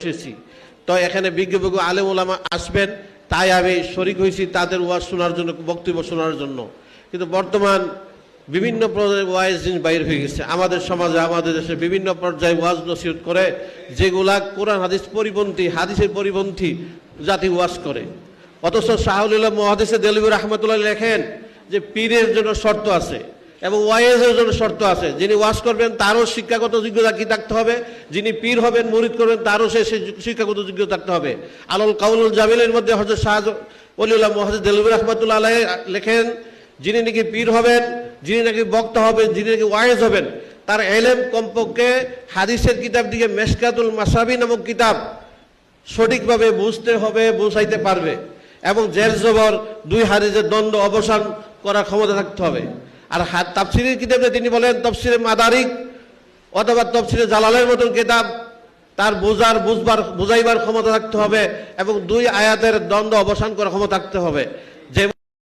এসেছি। তো এখানে বিজ্ঞ আলেম ওলামা আসবেন, তাই আমি শরিক হয়েছি তাদের ওয়াজ শোনার জন্য, বক্তব্য শোনার জন্য। কিন্তু বর্তমান বিভিন্ন পর্যায়ে ওয়াইজ জিনিস বাইর হয়ে গেছে। আমাদের সমাজে, আমাদের দেশে বিভিন্ন পর্যায়ে ওয়াজ নসিহত করে, যেগুলা কোরআন, হাদিস পরিপন্থী, হাদিসের পরিপন্থী জাতি ওয়াজ করে। অথচ শাহুল্লাহ মহাদিসে দেলবি রহমতুল্লাহ লেখেন যে পীরের জন্য শর্ত আছে। এবং ওয়াইজের জন্য শর্ত আছে। যিনি ওয়াজ করবেন, তারও শিক্ষাগত যোগ্যতা কি থাকতে হবে? যিনি পীর হবেন, মুরিদ করবেন, তারও সে শিক্ষাগত যোগ্যতা থাকতে হবে। আলুল কাউলুল জামিলের মধ্যে হজরত শাহ অলিউল্লাহ মহাজিদ দেলবি রহমতুল্লাহ আলাই লেখেন, যিনি নাকি পীর হবেন, যিনি নাকি বক্তা হবেন, যিনি নাকি ওয়াইজ হবেন, তার এলেম কমপক্ষে হাদিসের কিতাব দিকে মেসকাতুল মাসাবি নামক কিতাব সঠিকভাবে বুঝতে হবে, বুঝাইতে পারবে। এবং জের জবর দুই হাদিসের দ্বন্দ্ব অবসান করার ক্ষমতা থাকতে হবে। আর তাফসিরের কিতাবে তিনি বলেন, তফসিরে মাদারিক অথবা তফসিরে জালালের মতন কিতাব, তার বোঝার, বুঝবার, বুঝাইবার ক্ষমতা থাকতে হবে এবং দুই আয়াতের দ্বন্দ্ব অবসান করার ক্ষমতা থাকতে হবে।